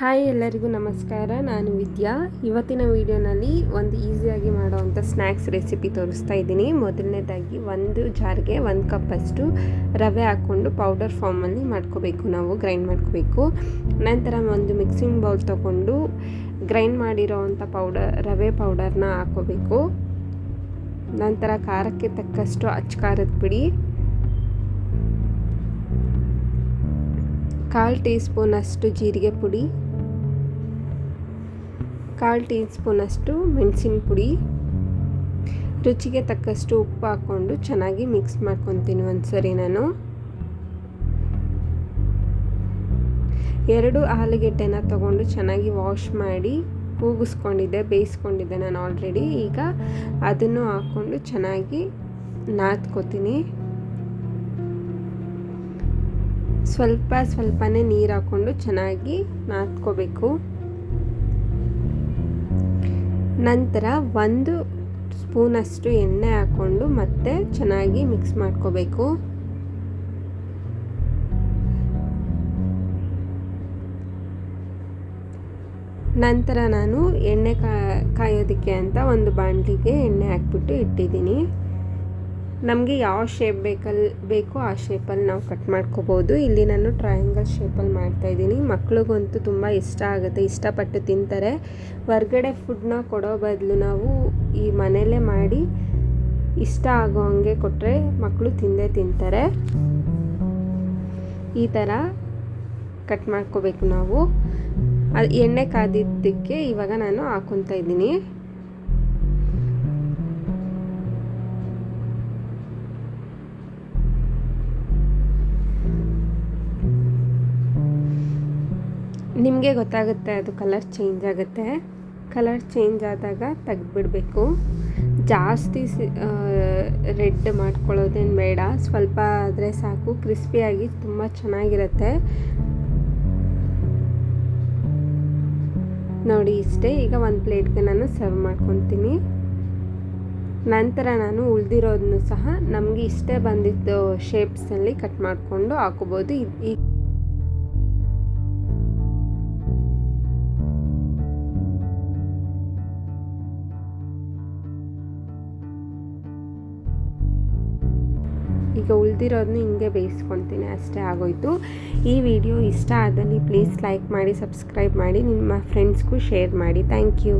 Hi ಎಲ್ಲರಿಗೂ ನಮಸ್ಕಾರ. ನಾನು ವಿದ್ಯಾ. ಇವತ್ತಿನ ವಿಡಿಯೋನಲ್ಲಿ ಒಂದು ಈಸಿಯಾಗಿ ಮಾಡುವಂಥ ಸ್ನ್ಯಾಕ್ಸ್ ರೆಸಿಪಿ ತೋರಿಸ್ತಾ ಇದ್ದೀನಿ. ಮೊದಲನೇದಾಗಿ ಒಂದು ಜಾರ್ಗೆ ಒಂದು ಕಪ್ಪಷ್ಟು ರವೆ ಹಾಕ್ಕೊಂಡು ಪೌಡರ್ ಫಾರ್ಮಲ್ಲಿ ಮಾಡ್ಕೋಬೇಕು ನಾವು, ಗ್ರೈಂಡ್ ಮಾಡ್ಕೋಬೇಕು. ನಂತರ ಒಂದು ಮಿಕ್ಸಿಂಗ್ ಬೌಲ್ ತೊಗೊಂಡು ಗ್ರೈಂಡ್ ಮಾಡಿರೋವಂಥ ಪೌಡರ್, ರವೆ ಪೌಡರ್ನ ಹಾಕೋಬೇಕು ನಂತರ ಖಾರಕ್ಕೆ ತಕ್ಕಷ್ಟು ಅಚ್ಚ ಖಾರದ ಪುಡಿ, ಕಾಲು ಟೀ ಸ್ಪೂನಷ್ಟು ಜೀರಿಗೆ ಪುಡಿ ಕಾಲು ಟೀ ಸ್ಪೂನಷ್ಟು ಮೆಣಸಿನ ಪುಡಿ. ರುಚಿಗೆ ತಕ್ಕಷ್ಟು ಉಪ್ಪು ಹಾಕ್ಕೊಂಡು ಚೆನ್ನಾಗಿ ಮಿಕ್ಸ್ ಮಾಡ್ಕೊತೀನಿ ಒಂದ್ಸರಿ ನಾನು. ಎರಡು ಆಲೂಗೆಡ್ಡೆನ ತಗೊಂಡು ಚೆನ್ನಾಗಿ ವಾಶ್ ಮಾಡಿ ಕೂಗಿಸ್ಕೊಂಡಿದ್ದೆ, ಬೇಯಿಸ್ಕೊಂಡಿದ್ದೆ ನಾನು ಆಲ್ರೆಡಿ ಈಗ ಅದನ್ನು ಹಾಕ್ಕೊಂಡು ಚೆನ್ನಾಗಿ ನಾದ್ಕೋತೀನಿ. ಸ್ವಲ್ಪ ಸ್ವಲ್ಪನೇ ನೀರು ಹಾಕ್ಕೊಂಡು ಚೆನ್ನಾಗಿ ನಾದ್ಕೋಬೇಕು. ನಂತರ ಒಂದು ಸ್ಪೂನಷ್ಟು ಎಣ್ಣೆ ಹಾಕ್ಕೊಂಡು ಮತ್ತೆ ಚೆನ್ನಾಗಿ ಮಿಕ್ಸ್ ಮಾಡ್ಕೋಬೇಕು. ನಂತರ ನಾನು ಎಣ್ಣೆ ಕಾಯೋದಕ್ಕೆ ಅಂತ ಒಂದು ಬಾಣಲಿಗೆ ಎಣ್ಣೆ ಹಾಕ್ಬಿಟ್ಟು ಇಟ್ಟಿದ್ದೀನಿ. ನಮಗೆ ಯಾವ ಶೇಪ್ ಬೇಕಲ್ಲಿ ಬೇಕೋ ಆ ಶೇಪಲ್ಲಿ ನಾವು ಕಟ್ ಮಾಡ್ಕೋಬೋದು. ಇಲ್ಲಿ ನಾನು ಟ್ರಯಾಂಗಲ್ ಶೇಪಲ್ಲಿ ಮಾಡ್ತಾಯಿದ್ದೀನಿ ಮಕ್ಳಿಗಂತೂ ತುಂಬ ಇಷ್ಟ ಆಗುತ್ತೆ, ಇಷ್ಟಪಟ್ಟು ತಿಂತಾರೆ. ಹೊರ್ಗಡೆ ಫುಡ್ನ ಕೊಡೋ ಬದಲು ನಾವು ಈ ಮನೆಯಲ್ಲೇ ಮಾಡಿ ಇಷ್ಟ ಆಗೋ ಹಂಗೆ ಕೊಟ್ಟರೆ ಮಕ್ಕಳು ತಿಂದೇ ತಿಂತಾರೆ. ಈ ಥರ ಕಟ್ ಮಾಡ್ಕೋಬೇಕು ನಾವು. ಅದು ಎಣ್ಣೆ ಕಾದಿದ್ದಕ್ಕೆ ಇವಾಗ ನಾನು ಹಾಕೊತಾ ಇದ್ದೀನಿ. ನಿಮಗೆ ಗೊತ್ತಾಗುತ್ತೆ ಅದು ಕಲರ್ ಚೇಂಜ್ ಆಗುತ್ತೆ. ಕಲರ್ ಚೇಂಜ್ ಆದಾಗ ತೆಗ್ದುಬಿಡಬೇಕು. ಜಾಸ್ತಿ ರೆಡ್ ಮಾಡ್ಕೊಳ್ಳೋದೇನು ಬೇಡ. ಸ್ವಲ್ಪ ಆದರೆ ಸಾಕು. ಕ್ರಿಸ್ಪಿಯಾಗಿ ತುಂಬ ಚೆನ್ನಾಗಿರುತ್ತೆ. ನೋಡಿ ಇಷ್ಟೇ. ಈಗ ಒಂದು ಪ್ಲೇಟ್ಗೆ ನಾನು ಸರ್ವ್ ಮಾಡ್ಕೊತೀನಿ. ನಂತರ ನಾನು ಉಳಿದಿರೋದನ್ನು ಸಹ ನಮಗೆ ಇಷ್ಟೇ ಬಂದಿದ್ದು ಶೇಪ್ಸಲ್ಲಿ ಕಟ್ ಮಾಡಿಕೊಂಡು ಹಾಕೋಬೋದು. ಈ ಈಗ ಉಳಿದಿರೋದನ್ನ ಹಿಂಗೆ ಬೇಯಿಸ್ಕೊಳ್ತೀನಿ. ಅಷ್ಟೇ ಆಗೋಯ್ತು. ಈ ವಿಡಿಯೋ ಇಷ್ಟ ಆದಲ್ಲಿ ಪ್ಲೀಸ್ ಲೈಕ್ ಮಾಡಿ, ಸಬ್ಸ್ಕ್ರೈಬ್ ಮಾಡಿ, ನಿಮ್ಮ ಫ್ರೆಂಡ್ಸ್ಗೂ ಶೇರ್ ಮಾಡಿ. Thank you.